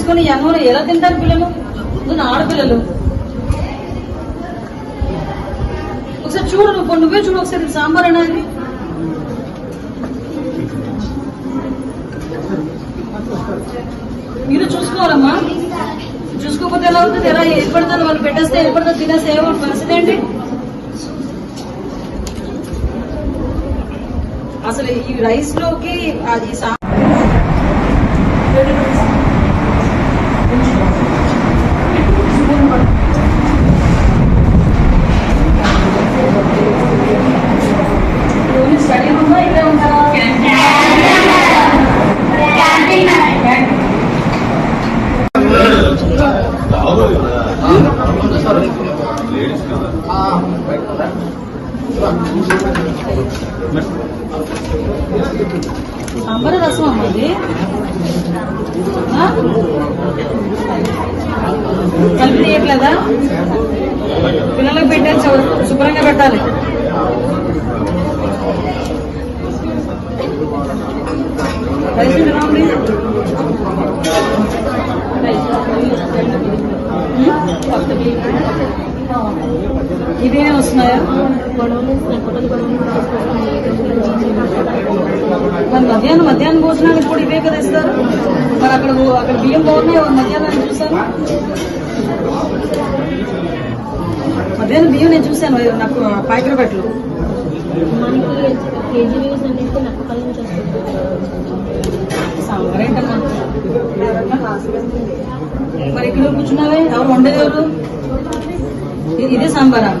సాంబార్ అన్నంలో ఎలా తింటారు పిల్లలు? ముందు ఆడపిల్లలు. ఒకసారి చూడు నువ్వు నువ్వే చూడు ఒకసారి సాంబార్ అనేది మీరు చూసుకోవాలమ్మా. చూసుకోకపోతే ఎలా అవుతుంది ఎలా ఏర్పడుతుంది వాళ్ళు పెట్టేస్తే ఏర్పడుతుంది తినేస్తే ఏమో పరిస్థితి ఏంటి? అసలు ఈ రైస్లోకి అది సా- రసం అమ్మది కలిపి తీయట్లేదా? పిల్లలకు పెట్టాలి శుభ్రంగా పెట్టాలి. రైస్ వస్తున్నాయా? మరి మధ్యాహ్నం మధ్యాహ్నం భోజనానికి కూడా ఇవే కదా ఇస్తారు? మరి అక్కడ అక్కడ బియ్యం బాగున్నాయి? మధ్యాహ్నం చూసాను మధ్యాహ్నం బియ్యం నేను చూశాను నాకు పాయకరపేటలో మనకి కేజీ మరి ఇక్కడ కూర్చున్నావే? ఎవరు వండేది ఎవరు? ఇదే సంబరం?